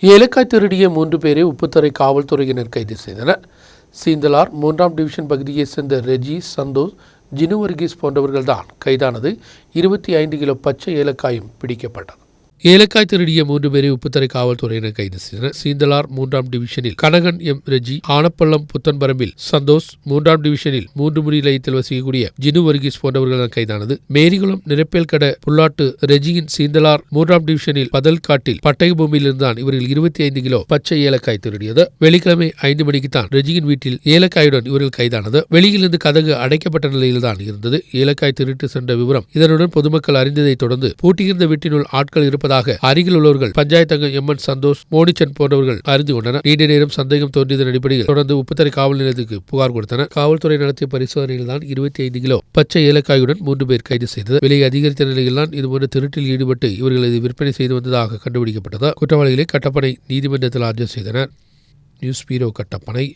ஏலக்காய் திருடிய மூன்று பேரை உப்புத்துறை காவல்துறையினர் கைது செய்தனர். சீந்தலார் மூன்றாம் டிவிஷன் பகுதியைச் சேர்ந்த ரெஜி சந்தோஷ் ஜினு வர்கீஸ் போன்றவர்கள்தான். கைதானது இருபத்தி ஐந்து கிலோ பச்சை ஏலக்காயும் பிடிக்கப்பட்டது. ஏலக்காய் திருடிய மூன்று பேரை உப்புத்தரை காவல்துறையினர் கைது செய்தனர். சீந்தலார் மூன்றாம் டிவிஷனில் கனகன் எம். ரெஜி ஆனப்பள்ளம் புத்தன்பரம்பில் சந்தோஷ் மூன்றாம் டிவிஷனில் மூன்று முடி நிலையத்தில் வசிக்கக்கூடிய ஜினு வர்கீஸ் போன்றவர்கள் கைதானது. மேரிகுளம் நிரப்பேல் கட புல்லாட்டு ரெஜியின் சீந்தலார் மூன்றாம் டிவிஷனில் பதல்காட்டில் பட்டை பூமியிலிருந்தான் இவர்கள் இருபத்தி ஐந்து கிலோ பச்சை ஏலக்காய் திருடியது. வெள்ளிக்கிழமை ஐந்து மணிக்கு தான் ரெஜியின் வீட்டில் ஏலக்காயுடன் இவர்கள் கைதானது. வெளியிலிருந்து கதகு அடைக்கப்பட்ட நிலையில்தான் இருந்தது. ஏலக்காய் திருட்டு சென்ற விவரம் இதனுடன் பொதுமக்கள் அறிந்ததைத் தொடர்ந்து பூட்டியிருந்த வீட்டினுள் ஆட்கள் இருப்ப இருப்பதாக அருகில் உள்ளவர்கள் பஞ்சாயத்தங்க எம்என் சந்தோஷ் மோனிச்சன் போன்றவர்கள் அறிந்து கொண்டனர். நீண்ட நேரம் சந்தேகம் தோன்றியதன் அடிப்படையில் தொடர்ந்து உப்புத்தரை காவல் நிலையத்துக்கு புகார் கொடுத்தனர். காவல்துறை நடத்திய பரிசோதனையில் தான் இருபத்தி ஐந்து கிலோ பச்சை ஏலக்காயுடன் மூன்று பேர் கைது செய்தது விலை அதிகரித்த நிலையில் தான் இதுபோன்ற திருட்டில் ஈடுபட்டு இவர்கள் இது விற்பனை செய்து வந்ததாக கண்டுபிடிக்கப்பட்டது குற்றவாளிகளை கட்டப்பனை நீதிமன்றத்தில் ஆஜர் செய்தனர். News bureau Kattappana.